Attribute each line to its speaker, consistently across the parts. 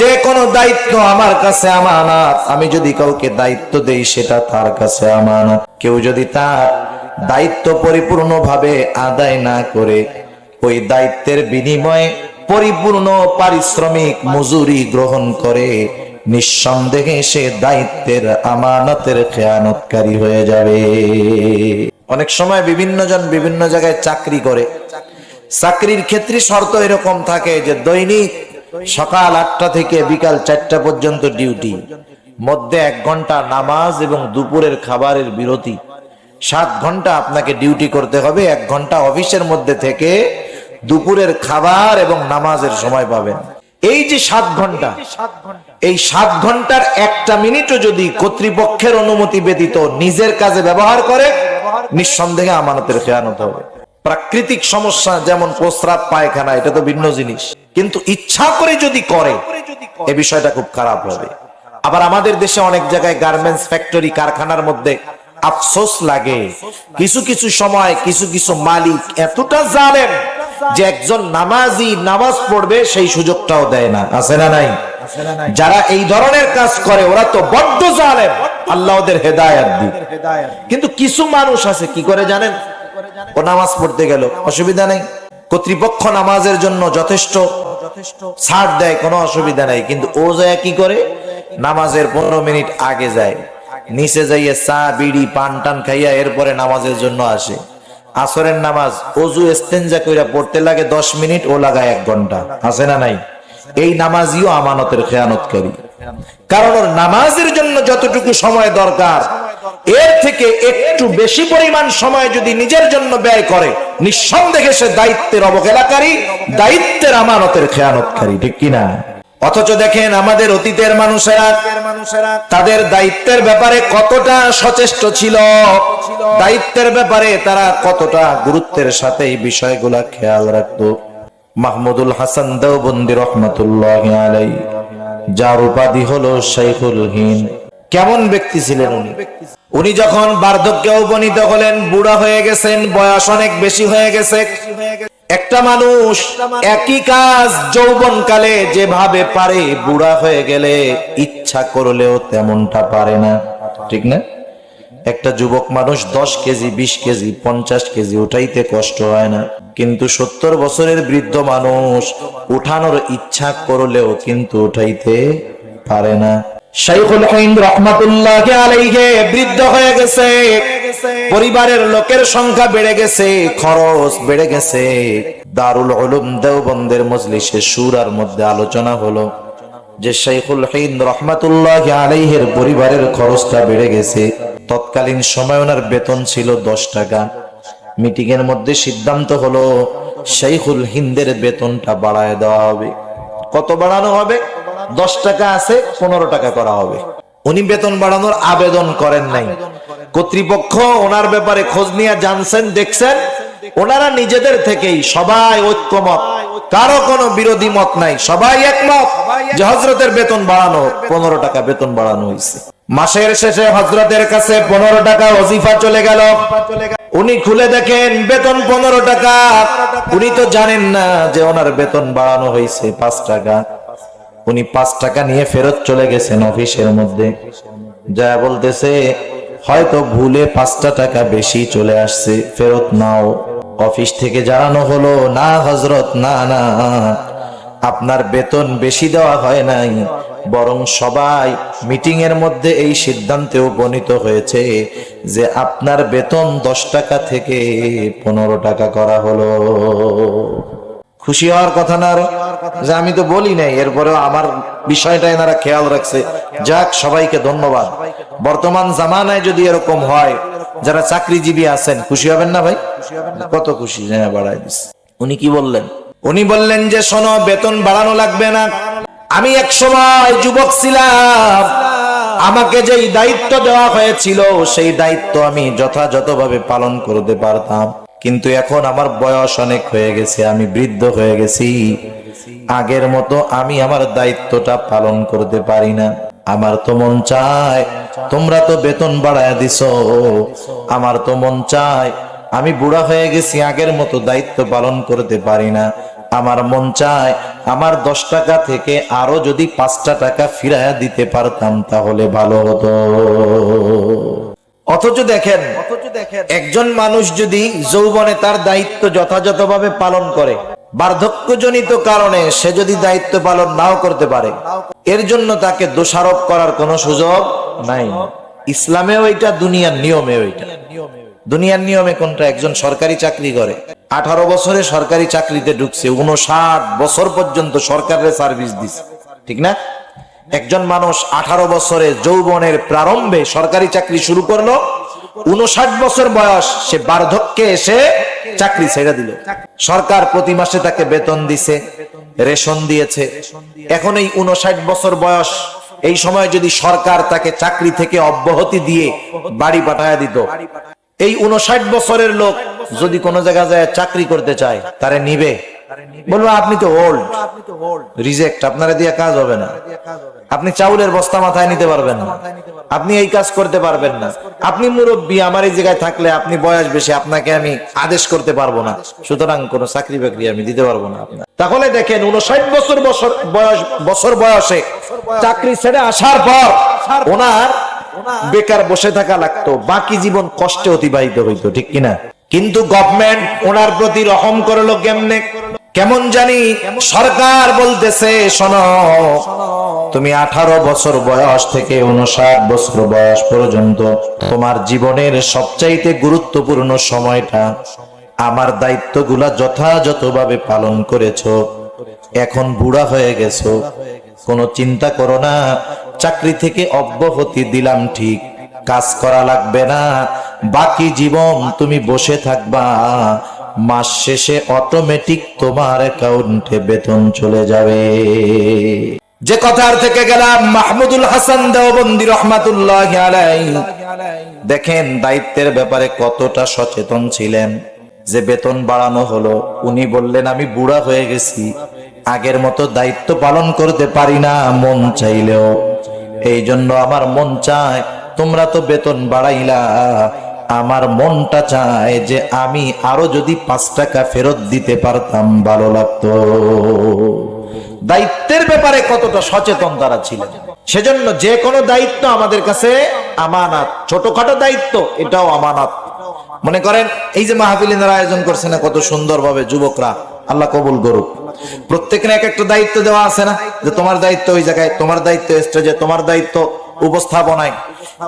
Speaker 1: যে কোনো দায়িত্ব আমার কাছে আমানত। আমি যদি কাউকে দায়িত্ব দেই, সেটা তার কাছে আমানত। কেউ যদি তার দায়িত্ব পরিপূর্ণভাবে আদায় না করে, ওই দায়িত্বের বিনিময়ে পরিপূর্ণ পারিশ্রমিক মজুরি গ্রহণ করে, নিঃসন্দেহে সে দায়িত্বের আমানতের খেয়ানতকারী হয়ে যাবে। অনেক সময় বিভিন্ন জন বিভিন্ন জায়গায় চাকরি করে। চাকরির ক্ষেত্রে শর্ত এরকম থাকে যে দৈনিক সকাল আটটা থেকে বিকাল চারটা পর্যন্ত ডিউটি। মধ্যে এক ঘণ্টা নামাজ এবং দুপুরের খাবারের বিরতি। সাত ঘণ্টা আপনাকে ডিউটি করতে হবে, এক ঘণ্টা অফিসের মধ্যে থেকে দুপুরের খাবার এবং নামাজের সময় পাবেন। এই যে সাত ঘণ্টা, এই সাত ঘণ্টার একটা মিনিটও যদি কর্তৃপক্ষের অনুমতি ব্যতীত নিজের কাজে ব্যবহার করে, নিঃসন্দেহে আমানতের খেয়ানত হবে। প্রাকৃতিক সমস্যা যেমন প্রস্রাব, পায়খানা, এটা তো ভিন্ন জিনিস। কিন্তু ইচ্ছা করে যদি করে, এ বিষয়টা খুব খারাপ হবে। আবার আমাদের দেশে অনেক জায়গায় গার্মেন্টস ফ্যাক্টরি কারখানার মধ্যে আফসোস লাগে। কিছু কিছু সময় কিছু কিছু মালিক এতটা জানেন যে একজন নামাজি নামাজ পড়বে, সেই সুযোগটাও দেয় না। আছে না নাই? যারা এই ধরনের কাজ করে, ওরা তো বড্ড জানেন আল্লাহ ওদের হেদায়াত দি কিন্তু কিছু মানুষ আছে, কি করে জানেন? ও নামাজ পড়তে গেল, অসুবিধা নেই। কর্তৃপক্ষ নামাজের জন্য যথেষ্ট ছাড় দেয়, কোনো অসুবিধা নাই। কিন্তু ও যায় কি করে? নামাজের পনেরো মিনিট আগে যায়। নিচে যাইয়ে চা, বিড়ি, পান টান খাইয়া এরপরে নামাজের জন্য আসে। আসরের নামাজ অজু এস্তেঞ্জা কইরা পড়তে লাগে দশ মিনিট, ও লাগায় এক ঘণ্টা। আছে না নাই? এই নামাজিও আমানতের খেয়ানতকারী। কারণ ওর নামাজের জন্য যতটুকু সময় দরকার এর থেকে একটু বেশি পরিমাণ সময় যদি নিজের জন্য ব্যয় করে, নিঃসন্দেহে সে দায়িত্বের অবহেলাকারী, দায়িত্বের আমানতের খেয়ানতকারী, ঠিক কিনা অথচ দেখেন আমাদের অতীতের মানুষেরা, তাদের দায়িত্বের ব্যাপারে কতটা সচেষ্ট ছিল, দায়িত্বের ব্যাপারে তারা কতটা গুরুত্বের সাথে এই বিষয়গুলা খেয়াল রাখতো। মাহমুদুল হাসান দেওবন্দি রহমতুল্লাহ যার উপাধি হলো শাইখুল হিন কেমন ব্যক্তি ছিলেন উনি? উনি যখন বার্ধক্যে উপনীত হলেন বুড়া হয়ে গেছেন বয়স অনেক বেশি হয়ে গেছে। একটা মানুষ একই কাজ যৌবনকালে যেভাবে পারে বুড়া হয়ে গেলে ইচ্ছা করলেও তেমনটা পারে না। ঠিক না? একটা যুবক মানুষ দশ কেজি বিশ কেজি পঞ্চাশ কেজি উঠাইতে কষ্ট হয় না। কিন্তু সত্তর বছরের বৃদ্ধ মানুষ উঠানোর ইচ্ছা করলেও কিন্তু উঠাইতে পারে না। শাইখুল হিন্দ রহমাতুল্লাহ আলাইহে বৃদ্ধ হয়ে গেছে। পরিবারের লোকের সংখ্যা বেড়ে গেছে, খরচ বেড়ে গেছে। দারুল উলুম দেওবন্দের মজলিসে সুরার মধ্যে আলোচনা হলো যে শাইখুল হিন্দ রহমাতুল্লাহ আলাইহের পরিবারের খরচটা বেড়ে গেছে। তৎকালীন সময় ওনার বেতন ছিল দশ টাকা। মিটিং এর মধ্যে সিদ্ধান্ত হলো, শাইখুল হিন্দের বেতনটা বাড়ায় দেওয়া হবে। কত বাড়ানো হবে? দশ টাকা আছে, পনেরো টাকা করা হবে। উনি বেতন বাড়ানোর আবেদন করেন নাই। কর্তৃপক্ষ ওনার ব্যাপারে খোঁজ নিয়ে জানছেন, দেখছেন, ওনারা নিজেদের থেকেই সবাই ঐক্যমত। কারও কোনো বিরোধী মত নাই, সবাই একমত যে হজরতের বেতন বাড়ানো পনেরো টাকা বেতন বাড়ানো হয়েছে। মাসের শেষে হজরতের কাছে পনেরো টাকা অজিফা চলে গেল। উনি খুলে দেখেন, বেতন পনেরো টাকা। উনি তো জানেন না যে ওনার বেতন বাড়ানো হয়েছে পাঁচ টাকা। উনি পাঁচ টাকা নিয়ে ফেরত চলে গেছেন অফিসের মধ্যে। যা বলতেছে, হয়তো ভুলে পাঁচটা টাকা বেশি চলে আসছে, ফেরত নাও। অফিস থেকে জানানো হলো, না হজরত না না, আপনার বেতন বেশি দেওয়া হয় নাই। বরং সবাই মিটিং এর মধ্যে এই সিদ্ধান্তে উপনীত হয়েছে যে আপনার বেতন দশ টাকা থেকে পনেরো টাকা করা হলো। খুশি হওয়ার কথা না আরও যে আমি তো বলি নাই, এরপরেও আমার বিষয়টা এনারা খেয়াল রাখছে। যাক, সবাইকে ধন্যবাদ। বর্তমান জামানায় যদি এরকম হয়, যারা চাকরিজীবী আছেন, খুশি হবেন না ভাই? কত খুশি হ্যাঁ বাড়াই দিস উনি কি বললেন? উনি বললেন যে, শোনো, বেতন বাড়ানো লাগবে না। আমি এক সময় যুবক ছিলাম। আমাকে যেই দায়িত্ব দেওয়া হয়েছিল, সেই দায়িত্ব আমি যথাযথভাবে পালন করতে পারতাম। কিন্তু এখন আমার বয়স অনেক হয়ে গেছে, আমি বৃদ্ধ হয়ে গেছি। আগের মতো আমি আমার দায়িত্বটা পালন করতে পারি না। আমার তো মন চায়, তোমরা তো বেতন বাড়ায় দিছ। আমার তো মন চায়, আমি বুড়া হয়ে গেছি, আগের মতো দায়িত্ব পালন করতে পারি না। আমার মন চায়, আমার দশ টাকা থেকে আরও যদি পাঁচটা টাকা ফিরাইয়া দিতে পারতাম, তাহলে ভালো হতো। অথচ দেখেন একজন মানুষ যদি যৌবনে তার দায়িত্ব যথাযথভাবে পালন করে বার্ধক্যজনিত কারণে সে যদি দায়িত্ব পালন নাও করতে পারে এর জন্য তাকে দোষারোপ করার কোনো সুযোগ নাই। ইসলামেও এটা দুনিয়ার নিয়মেও এটা দুনিয়ার নিয়মে কোনটা? একজন সরকারি চাকরি করে আঠারো বছরে সরকারি চাকরিতে ঢুকছে উনষাট বছর পর্যন্ত সরকারের সার্ভিস দিছে। ঠিক না? একজন মানুষ আঠারো বছরে যৌবনের প্রারম্ভে সরকারি চাকরি শুরু করল, উনষাট বছর বয়স, সে বার্ধক্যে এসে চাকরি ছেড়ে দিল। সরকার প্রতি মাসে তাকে বেতন দিছে, রেশন দিয়েছে। এখন এই উনষাট বছর বয়স, এই সময় যদি সরকার তাকে চাকরি থেকে অব্যাহতি দিয়ে বাড়ি পাঠায় দিত, এই উনষাট বছরের লোক যদি কোনো জায়গায় যায় চাকরি করতে চায়, তারে নিবে। বলব আপনি তো ওল্ড রিজেক্ট আপনারা দিয়ে কাজ হবে না। আপনি চাউলের বস্তা মাথায় নিতে পারবেন না। আপনি এই কাজ করতে পারবেন না। আপনি মুরব্বী আমার এই জায়গায় থাকলে আপনি বয়স বেশি আপনাকে আমি আদেশ করতে পারব না। সুতরাং কোন চাকরি বাকরি আমি দিতে পারব না আপনার। তাহলে দেখেন উনষাট বছর বছর বয়স বছর বয়সে চাকরি ছেড়ে আসার পর ওনার বেকার বসে থাকা লাগতো। বাকি জীবন কষ্টে অতিবাহিত হইতো ঠিক কিনা? কিন্তু গভর্নমেন্ট ওনার প্রতি রহম করল কেমনে? কেমন জানি সরকার বলতেছে, শোনো, তুমি আঠারো বছর বয়স থেকে উনষাট বছর বয়স পর্যন্ত তোমার জীবনের সবচাইতে গুরুত্বপূর্ণ সময়টা আমার দায়িত্বগুলা যথাযথভাবে পালন করেছ। এখন বুড়া হয়ে গেছো। কোনো চিন্তা করো না, চাকরি থেকে অব্যাহতি দিলাম ঠিক, কাজ করা লাগবে না, বাকি জীবন তুমি বসে থাকবা। মাস শেষে অটোমেটিক তোমার অ্যাকাউন্টে বেতন চলে যাবে। যে কথার থেকে গেলাম, মাহমুদুল হাসান দেওবন্দি রহমাতুল্লাহ দেখেন দায়িত্বের ব্যাপারে কতটা সচেতন ছিলেন। যে বেতন বাড়ানো হলো, উনি বললেন, আমি বুড়া হয়ে গেছি। আগের মতো দায়িত্ব পালন করতে পারি না, মন চাইলেও। এই জন্য আমার মন চায়, তোমরা তো বেতন বাড়াইলা। আমার মনটা চায় যে আমি আরও যদি পাঁচ টাকা ফেরত দিতে পারতাম, ভালো লাগতো। দায়িত্বের ব্যাপারে কতটা সচেতন তারা ছিলেন? সেজন্য যে কোনো দায়িত্ব আমাদের কাছে আমানাত, ছোটখাটো দায়িত্ব, এটাও আমানাত। মনে করেন, এই যে মাহফিলিনের আয়োজন করছে না, কত সুন্দরভাবে যুবকরা, আল্লাহ কবুল করুক। প্রত্যেকের এক একটা দায়িত্ব দেওয়া আছে না? যে তোমার দায়িত্ব ওই জায়গায়, তোমার দায়িত্ব স্টেজে তোমার দায়িত্ব উপস্থাপনায়।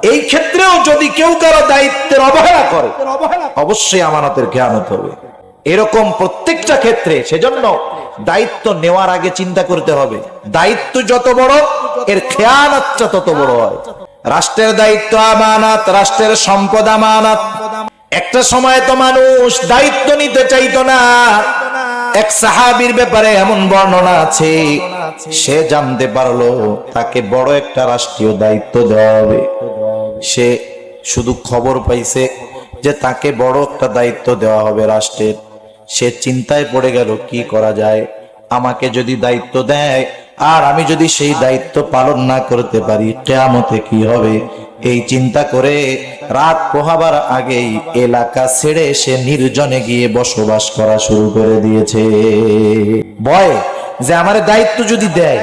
Speaker 1: এই ক্ষেত্রেও যদি কেউ কারও দায়িত্বের অবহেলা করে, অবশ্যই আমানতের জ্ঞানত হবে। এরকম প্রত্যেকটা ক্ষেত্রে সেজন্য দায়িত্ব নেওয়ার আগে চিন্তা করতে হবে। দায়িত্ব যত বড়, এর খেয়ানাতটা তত বড় হয়। রাষ্ট্রের দায়িত্ব আমানাত, রাষ্ট্রের সম্পদ আমানাত। একটা সময় তো মানুষ দায়িত্ব নিতে চাইতো না। এক সাহাবীর ব্যাপারে এমন বর্ণনা আছে। সে জানতে পারল তাকে বড় একটা রাষ্ট্রীয় দায়িত্ব দেওয়া হবে। সে শুধু খবর পাইছে যে তাকে বড় একটা দায়িত্ব দেওয়া হবে রাষ্ট্রের। সে চিন্তায় পড়ে গেল, কি করা যায়? আমাকে যদি দায়িত্ব দেয়, আর আমি যদি সেই দায়িত্ব পালন না করতে পারি, কেয়ামতে কি হবে? এই চিন্তা করে রাত পোহাবার আগেই এলাকা ছেড়ে সে নির্জনে গিয়ে বসবাস করা শুরু করে দিয়েছে। ভয় যে আমার দায়িত্ব যদি দেয়,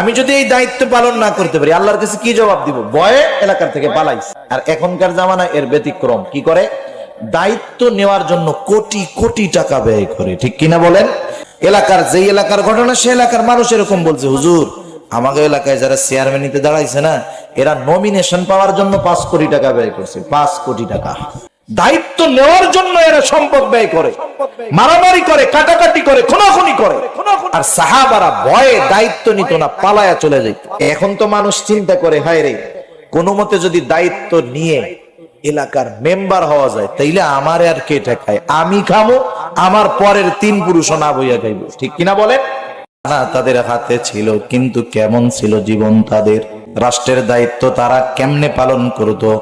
Speaker 1: আমি যদি এই দায়িত্ব পালন না করতে পারি, আল্লাহর কাছে কি জবাব দিব? ভয়ে এলাকার থেকে পালাইছে। আর এখনকার জামানা এর ব্যতিক্রম কি করে? দায়িত্ব নেওয়ার জন্য কোটি কোটি টাকা ব্যয় করে, ঠিক কিনা বলেন? এলাকার যেই এলাকার ঘটনা সে এলাকার মানুষ এরকম বলছে, হুজুর আমাকে এলাকায় যারা চেয়ারম্যান নিতে দাঁড়াইছে না, এরা নমিনেশন পাওয়ার জন্য পাঁচ কোটি টাকা ব্যয় করছে, পাঁচ কোটি টাকা। দায়িত্ব নেওয়ার জন্য এরা সম্পদ ব্যয় করে মারামারি করে কাটাকাটি করে খুনাখুনি করে। আর সাহাবারা ভয়ে দায়িত্ব নিত না পালায়া চলে যেত। এখন তো মানুষ চিন্তা করে হায় রে কোনো মতে যদি দায়িত্ব নিয়ে এলাকার মেম্বার হওয়া যায় তাইলে আমার আর কে ঠেকায়? আমি খামো আমার পরের তিন পুরুষ না বইয়া খাইব। ঠিক কিনা বলেন? না তাদের হাতে ছিল কিন্তু কেমন ছিল জীবন তাদের? রাষ্ট্রের দায়িত্ব তারা কেমনে পালন করত?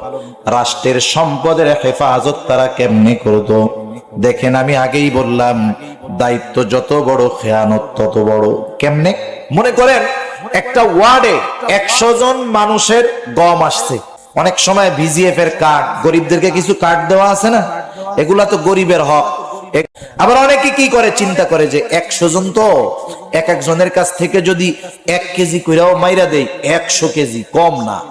Speaker 1: রাষ্ট্রের সম্পদের হেফাজত তারা কেমনে করত? দেখেন আমি আগেই বললাম, দায়িত্ব যত বড়, খেয়ানত তত বড়। কেমনে? মনে করেন, একটা ওয়ার্ডে একশো জন মানুষের গম আসছে। অনেক সময় ভিজিএফ এর কার্ড, গরিবদেরকে কিছু কার্ড দেওয়া আছে না? এগুলা তো গরিবের হক। আবার অনেকে কি করে? চিন্তা করে যে একশো জন তো এক একজনের কাছ থেকে যদি এক কেজি কইরাও মাইরা দেয়, একশো কেজি কম না।